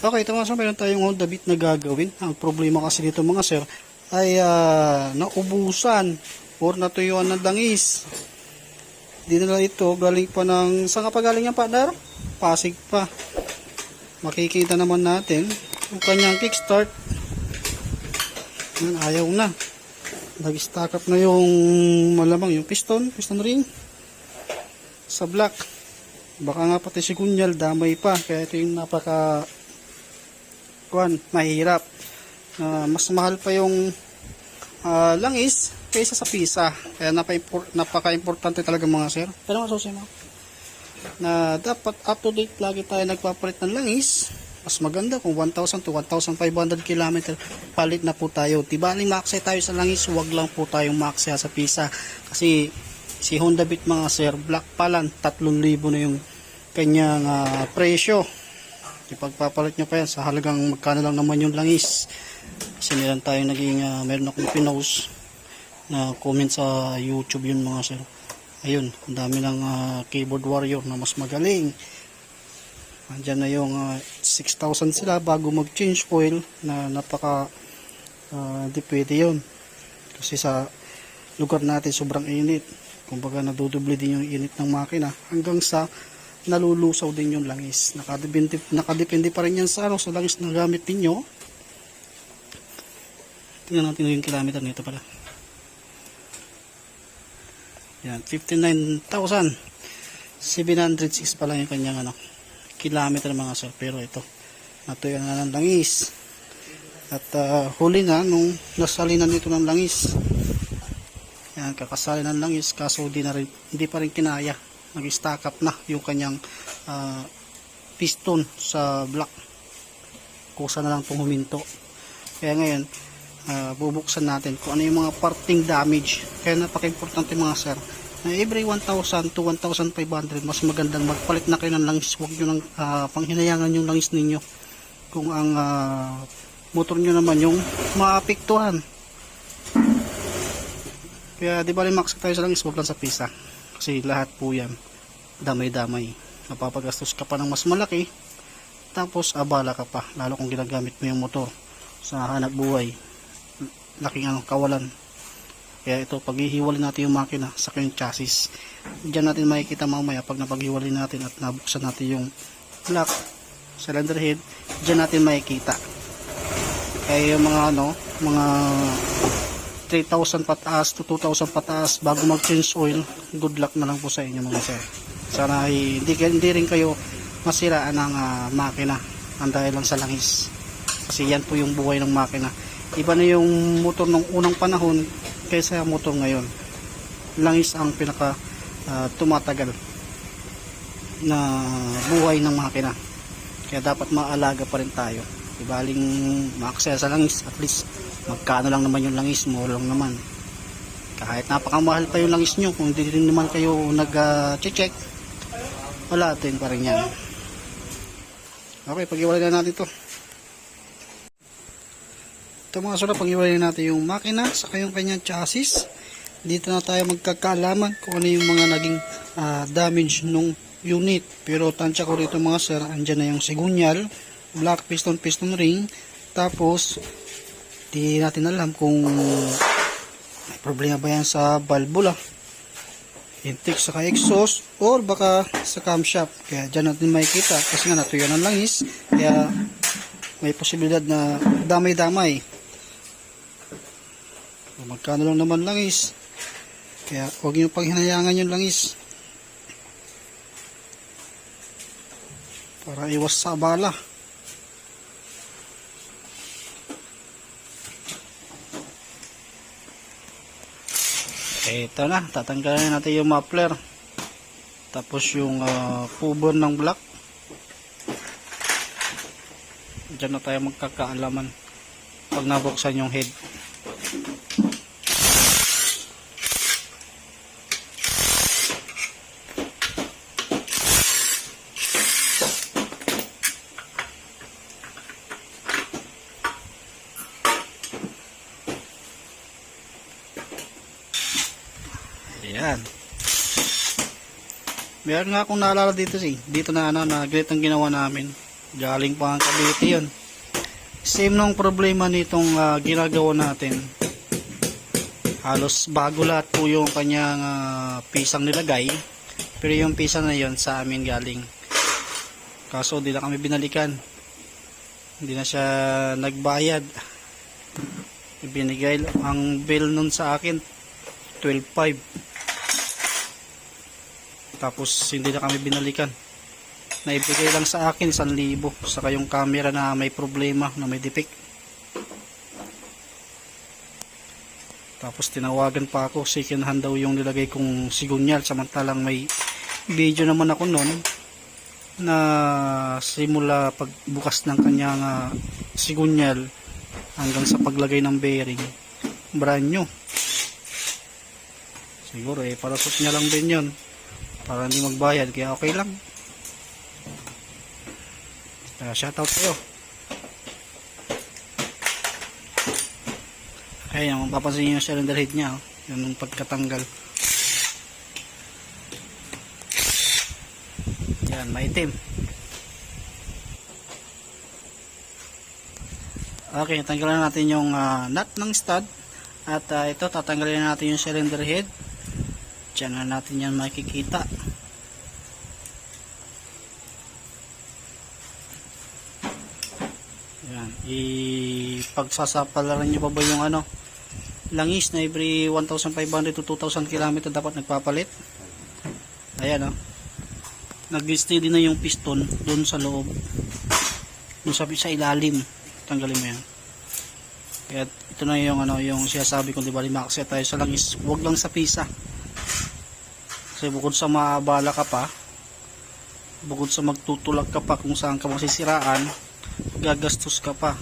Okay, ito mga sir, meron tayong Honda Beat na gagawin. Ang problema kasi dito mga sir ay ah, naubusan or natuyuan ng langis. Hindi nila ito, galing pa ng, saan ka pa galing yan partner? Pasig pa. Makikita naman natin yung kanyang kickstart. Yan, ayaw na. Nag-stack up na yung malamang yung piston, piston ring sa black. Baka nga pati si Kunyal damay pa. Kaya ito yung napaka kuan, mahirap. Ah, mas mahal pa yung ah, langis kaysa sa pisa. Kaya napaka- napaka-importante talaga mga sir. Pero masusi mo. Na dapat up to date lagi tayo nagpapalit ng langis. Mas maganda kung 1,000 to 1,500 km palit na po tayo. Tibaling maksay tayo sa langis, wag lang po tayong maksaya sa pisa. Kasi si Honda Beat mga sir, black palan, 3,000 na yung kanyang ah, presyo. Ipagpapalit nyo pa yan sa halagang magkano lang naman yung langis. Kasi meron tayong naging, ah, meron akong pinost na comment sa YouTube yun mga sir. Ayun, ang dami ng ah, keyboard warrior na mas magaling. Andyan na yung ah, 6,000 sila bago mag-change oil na napaka di pwede yun. Kasi sa lugar natin sobrang init. Kumbaga nadudubli din yung init ng makina hanggang sa nalulusaw din yung langis. Nakadepende, nakadepende pa rin yan sa, ano, sa langis na gamit ninyo. Tingnan natin yung kilometer nito pala. Yan, 59,706 pa lang yung kanyang ano, kilometer mga sir. Pero ito, natuyo na ng langis. At ah, huli na nung nasalinan nito ng langis. Yan, kakasali ng langis kaso di na rin, hindi pa rin kinaya. Nag-stack up na yung kanyang ah, piston sa block. Kusa na lang itong huminto. Kaya ngayon, ah, bubuksan natin kung ano yung mga parting damage. Kaya napaka-importante mga sir. Na every 1,000 to 1,500 mas magandang magpalit na kayo ng langis. Huwag nyo nang ah, panghinayangan yung langis ninyo. Kung ang ah, motor nyo naman yung maapektuhan. Kaya di ba rin max tayo sa langis, huwag lang sa pisa. Kasi lahat po yan, damay-damay. Napapagastos ka pa ng mas malaki, tapos abala ka pa, lalo kung ginagamit mo yung motor sa hanap buhay. Laking ano, kawalan. Kaya ito, paghihiwalay natin yung makina sa kanyang chassis. Diyan natin makikita mamaya pag napaghiwalay natin at nabuksan natin yung lock, cylinder head, diyan natin makikita. Kaya yung mga ano, mga 3,000 pataas to 2,000 pataas bago mag-change oil, good luck na lang po sa inyo mga sir. Sana ay hindi, hindi rin kayo masiraan ng ah, makina ang dahil lang sa langis. Kasi yan po yung buhay ng makina. Iba na yung motor ng unang panahon kaysa motor ngayon. Langis ang pinaka ah, tumatagal na buhay ng makina. Kaya dapat maalaga pa rin tayo. Ibaling maaksaya sa langis, at least magkano lang naman yung langis mo lang naman. Kahit napakamahal pa yung langis nyo, kung hindi rin naman kayo nag-check, wala din pa rin yan. Okay, pag-iwalay na natin to. Ito mga sura, pag-iwalay natin yung makina sa kayong kanyang chassis. Dito na tayo magkakalaman kung ano yung mga naging ah, damage nung unit. Pero tansya ko rito mga sir, andyan na yung sigunyal, black piston piston ring, tapos di natin alam kung may problema ba yan sa valvula intake sa exhaust or baka sa camshaft kaya dyan natin makikita kasi nga natuyo ng langis. Kaya may posibilidad na damay-damay. Magkano lang naman langis. Kaya huwag nyo paghinayangan yung langis. Para iwas sa abala Ito na, tatanggalin natin yung muffler. Tapos yung uh, pubon ng block. Diyan na tayo magkakaalaman pag nabuksan yung head. Ayan. Meron nga akong naalala dito si, dito na ano, na ganito ang ginawa namin. galing pa ang Cavite yun. Same nung problema nitong ah, ginagawa natin. Halos bago lahat po yung kanyang ah, pisang nilagay. Pero yung pisa na yon sa amin galing. Kaso di na kami binalikan. Hindi na siya nagbayad. Ibinigay ang bill nun sa akin 12.5 tapos hindi na kami binalikan. Naibigay lang sa akin 1,000 saka yung camera na may problema na may defect. Tapos tinawagan pa ako. Second hand daw yung nilagay kong sigunyal. Samantalang may video naman ako nun na simula pagbukas ng kanyang ah, sigunyal hanggang sa paglagay ng bearing brand new. Siguro eh parasot niya lang din yun para hindi magbayad kaya okay lang kaya shoutout sa'yo Ayan, kung papansin nyo yung cylinder head niya, oh. yun yung pagkatanggal. Yan, maitim. Okay, tanggalan natin yung ah, nut ng stud. At ah, ito, tatanggalin natin yung cylinder head. Diyan na natin yan makikita. Ipagsasapalaran nyo pa ba yung ano, langis na every 1,500 to 2,000 km dapat nagpapalit. Ayan oh. Nag-steady na yung piston doon sa loob. Doon sa, sa ilalim. Tanggalin mo yan. Kaya ito na yung ano yung sinasabi ko, di ba, limakset tayo sa langis. Huwag lang sa pisa. Kasi bukod sa maabala ka pa, bukod sa magtutulak ka pa kung saan ka masisiraan, gagastos ka pa.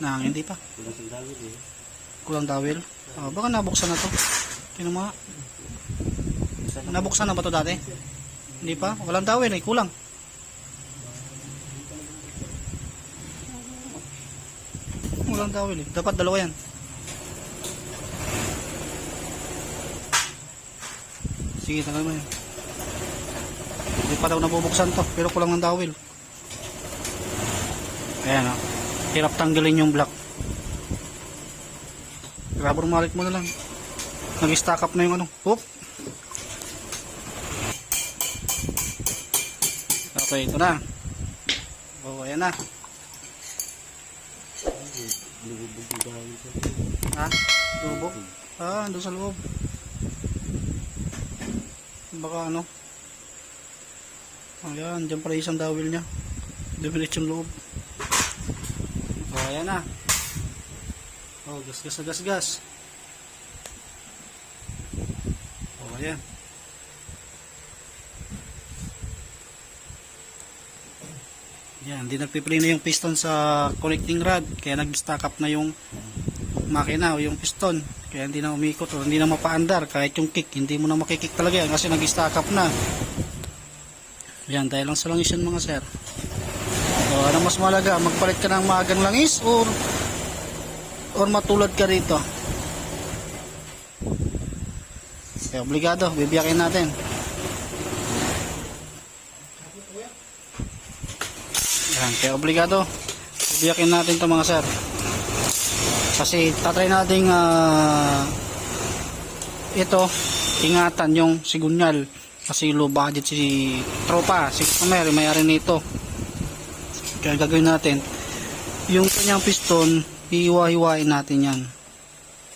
Na, hindi pa. Kulang dawil. Ah, baka nabuksan na to. Mo nga. Nabuksan na ba to dati? Hindi pa. Walang dawil eh. Kulang. Walang dawil eh. Dapat dalawa yan. Sige, tagal mo yan. Hindi pa daw nabubuksan to. Pero kulang ng dawil. Ayan o. Hirap tanggalin yung block. Rubber mallet mo na lang. Nag-stack up na yung ano. Oop. Okay, ito na. Oh, ayan na. Ha? Lubog? Ah, doon sa loob. Baka ano? Ayan, dyan pala isang dawil niya. Dumilit yung loob. Oh, ayan na. Oh, gas, gas, gas, gas. Oh, ayan. Yan, hindi nagpiplay na yung piston sa connecting rod. Kaya nag-stack up na yung makina o yung piston. Kaya hindi na umikot o hindi na mapaandar. Kahit yung kick, hindi mo na makikik talaga yan kasi nag-stack up na. Yan, dahil lang sa langis yan mga sir. O, ano mas malaga? Magpalit ka ng maagang langis or or matulad ka rito? Kaya obligado, bibiyakin natin. Yan, kaya obligado, bibiyakin natin to mga sir. Kasi tatry natin ah, ito, ingatan yung sigunyal. Kasi low budget si tropa, si customer, may-ari nito. Kaya gagawin natin, yung kanyang piston, iiwa-hiwain natin yan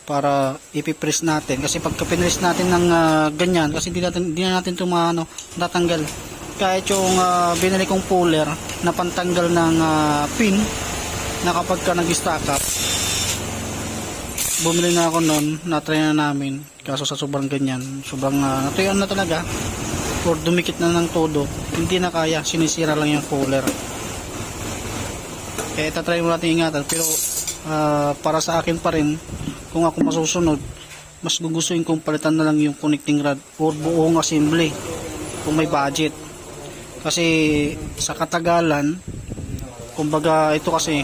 para ipipress natin. Kasi pagka pinress natin ng ah, ganyan kasi hindi natin hindi na natin ito maano tatanggal kahit yung ah, binili kong puller na pantanggal ng ah, pin na kapag ka nag-stack up bumili na ako noon na-try na namin. Kaso sa sobrang ganyan sobrang uh, natuyaan na talaga. Or dumikit na ng todo hindi na kaya sinisira lang yung puller kaya itatry mo natin ingatan. Pero ah, para sa akin pa rin kung ako masusunod mas gugustuhin kong palitan na lang yung connecting rod or buong assembly kung may budget. Kasi sa katagalan kumbaga ito kasi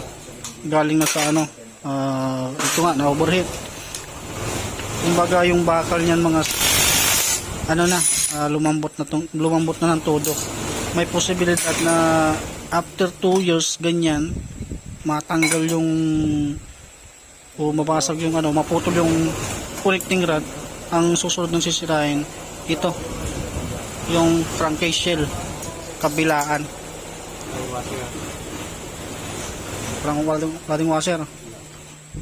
galing na sa ano ah, ito nga na overheat kumbaga yung bakal niyan mga ano na ah, lumambot na tong, lumambot na ng todo. May posibilidad na after 2 years ganyan matanggal yung o mabasag yung ano maputol yung connecting rod ang susunod ng sisirain ito yung crankcase shell kabilaan. Parang wala ding, wala ding washer.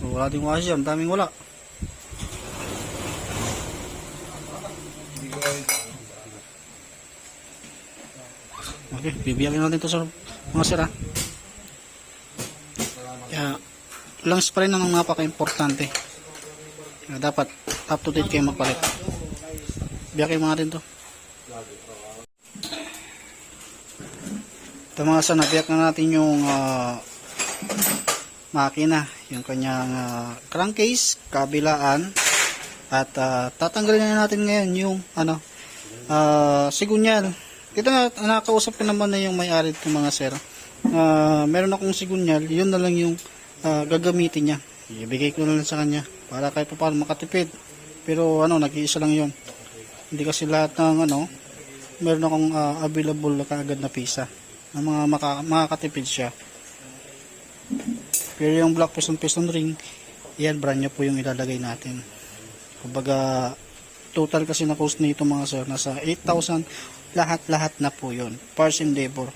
Wala ding washer ang daming wala. Okay, bibigyan natin ito sa mga sira. Kaya, lungs pa rin ang napaka-importante. Dapat up to date kayo magpalit. Biyakin mo natin to. Ito mga sa nabiyak na natin yung ah, makina, yung kanyang ah, crankcase, kabilaan, at ah, tatanggalin na natin ngayon yung ano, ah, sigunyal. Ito na, nakakausap ko naman na yung may-ari ng mga sir. Ah, meron akong sigunyal, yun na lang yung ah, gagamitin niya. Ibigay ko na lang sa kanya para kahit pa paano makatipid. Pero ano, nag-iisa lang yun. Hindi kasi lahat ng ano, meron akong ah, available na kaagad na pisa na mga maka, makakatipid siya. Pero yung black piston piston ring, yan brand new po yung ilalagay natin. Kumbaga, total kasi na cost nito mga sir, nasa 8,000 lahat-lahat na po yun. Parts and labor.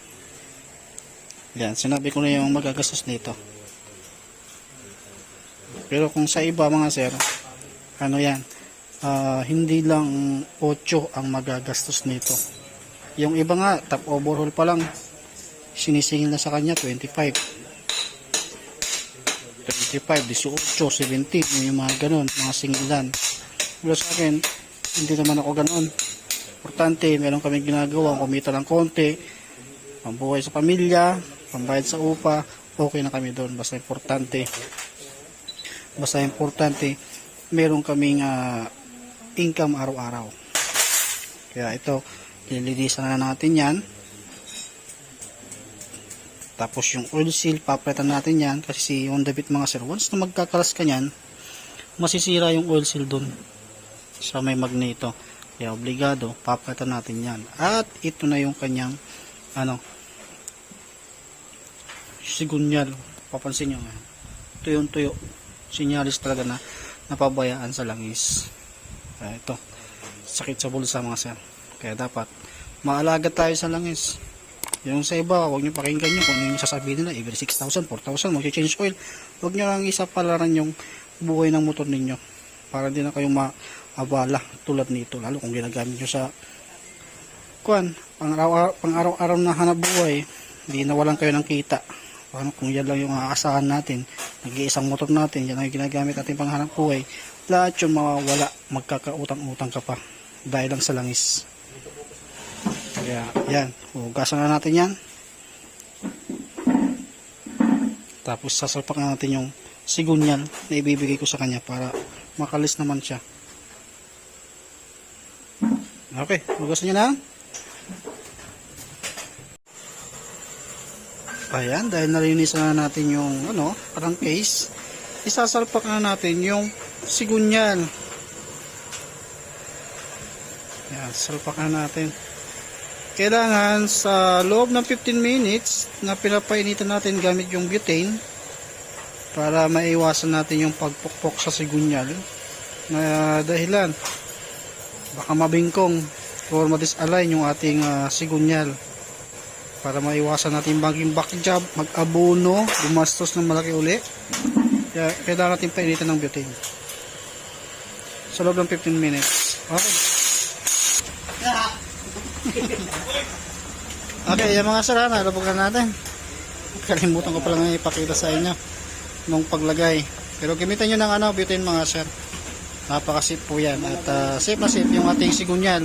Yan, sinabi ko na yung magagastos nito. Pero kung sa iba mga sir, ano yan, ah, hindi lang 8 ang magagastos nito. Yung iba nga, top overhaul pa lang, sinisingil na sa kanya 25. 25, 18, 17, yung mga ganun, mga singilan. Pero sa akin, hindi naman ako ganun. Importante, meron kami ginagawa, kumita ng konti, pambuhay sa pamilya, pambayad sa upa, okay na kami doon. Basta importante, basta importante, meron kaming ah, income araw-araw. Kaya ito, nililinisan na natin yan. Tapos yung oil seal, papalitan natin yan kasi si Honda Beat mga sir, once na magkakalas ka yan, masisira yung oil seal dun sa may magneto. Kaya obligado, papalitan natin yan. At ito na yung kanyang ano sigunyal. Papansin nyo. eh. Tuyong tuyo. Sinyalis talaga na napabayaan sa langis. Kaya ito. Sakit sa bulsa mga sir. Kaya dapat maalaga tayo sa langis. Yung sa iba, huwag nyo pakinggan nyo kung ano yung sasabihin nila, every 6,000, 4,000, mag-change oil. Huwag nyo lang isa palaran yung buhay ng motor ninyo para hindi na kayo maabala tulad nito, lalo kung ginagamit nyo sa kuan, pang araw pang araw-araw na hanap buhay, hindi na walang kayo ng kita. Paano kung yan lang yung aasahan natin, nag-iisang motor natin, yan ang ginagamit natin pang hanap buhay, lahat yun mawawala, magkakautang-utang ka pa dahil lang sa langis. Kaya, yan. Hugasan na natin yan. Tapos, sasalpak na natin yung sigunyal na ibibigay ko sa kanya para makalis naman siya. Okay, hugasan niya na. Ayan, dahil nalinisan na natin yung ano, parang case, isasalpak na natin yung sigunyal. Ayan, salpak na natin. Kailangan sa loob ng 15 minutes na pinapainitan natin gamit yung butane para maiwasan natin yung pagpukpok sa sigunyal. Na dahilan baka mabingkong or madisalign yung ating ah, sigunyal para maiwasan natin maging backjob, mag-abono, gumastos ng malaki uli kaya kailangan natin painitan ng butane sa loob ng 15 minutes okay Okay, yung mga sara, nalabog na natin. Kalimutan ko pala nga ipakita sa inyo nung paglagay. Pero gamitan nyo ng ano, butane mga sir. Napaka-safe po yan. At ah, safe na safe yung ating sigunyal.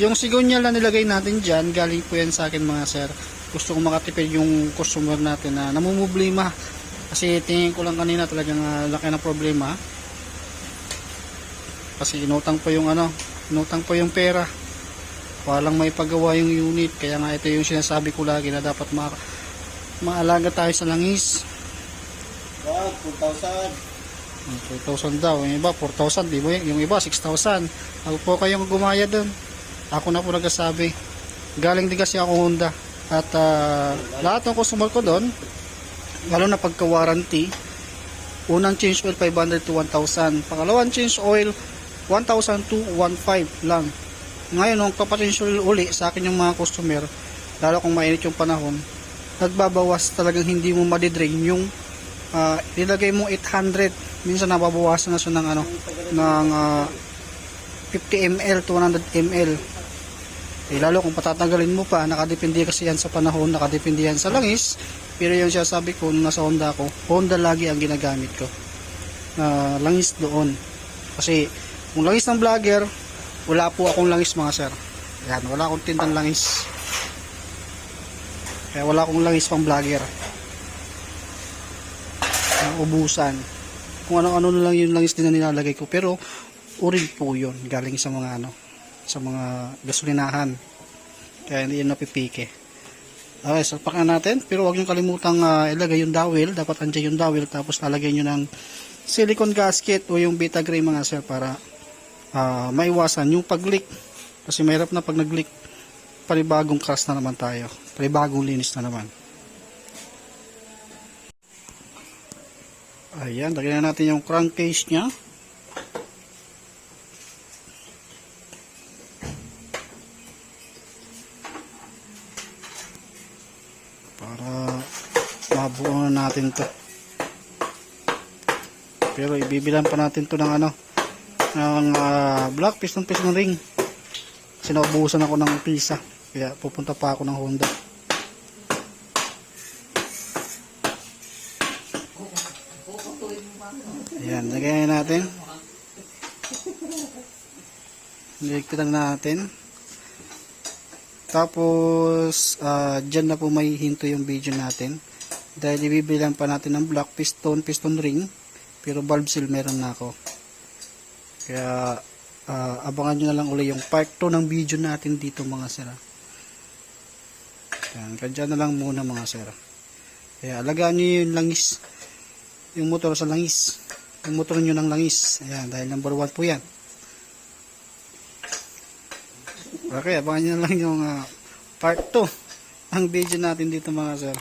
Yung sigunyal na nilagay natin dyan, galing po yan sa akin mga sir gusto kong makatipid yung customer natin na namumblema kasi tingin ko lang kanina talagang uh, laki ng problema. Kasi inutang po yung ano inutang po yung pera. Walang may paggawa yung unit. Kaya nga ito yung sinasabi ko lagi na dapat ma maalaga tayo sa langis. Wow 2,000 2,000 daw. Yung iba 4,000 di ba? Yung iba 6,000 ako po kayong gumaya dun. Ako na po nagsasabi. Galing din kasi ako Honda. At ah, lahat ng customer ko doon, lalo na pagka-warranty, unang change oil 500 to 1,000. Pangalawang change oil 1,000 to 1,500 lang. Ngayon, nung papachange oil uli sa akin yung mga customer, lalo kung mainit yung panahon, nagbabawas talagang hindi mo madidrain yung ah, nilagay mo 800 minsan nababawasan na siya ng ano ng ah, 50 ml to 100 ml eh, lalo kung patatanggalin mo pa nakadepende kasi yan sa panahon nakadepende yan sa langis. Pero yung sabi ko nung nasa Honda ko Honda lagi ang ginagamit ko. Na langis doon. Kasi kung langis ng vlogger wala po akong langis mga sir. Yan wala akong tintang langis. Kaya wala akong langis pang vlogger. Na ubusan. Kung ano-ano lang yung langis din na nilalagay ko. Pero urin po yun galing sa mga ano sa mga gasolinahan. Kaya hindi yun napipike. Okay salpak na natin. Pero huwag nyo kalimutang ah, ilagay yung dowel. Dapat andyan yung dowel tapos lalagay nyo ng silicone gasket o yung beta gray mga sir para ah, maiwasan yung pag-leak. Kasi mahirap na pag nag-leak panibagong crash na naman tayo. Panibagong linis na naman. Ayan, lagyan na natin yung crankcase niya. Para mabuo na natin to. Pero ibibilan pa natin to ng ano, ng ah, black piston piston ring. Kasi naubusan ako ng pisa. Kaya pupunta pa ako ng Honda. Ayan, lagyan natin. Ligpitan natin. Tapos, ah, dyan na po may hinto yung video natin. Dahil ibibilang pa natin ng black piston, piston ring. Pero valve seal meron na ako. Kaya, ah, abangan nyo na lang uli yung part 2 ng video natin dito mga sira. Ayan, kaya na lang muna mga sira. Kaya, alagaan nyo yung langis. Yung motor sa langis. Yung motor nyo ng langis. Ayan, dahil number 1 po yan. Okay, abangan nyo lang yung ah, part 2 ang video natin dito mga sir.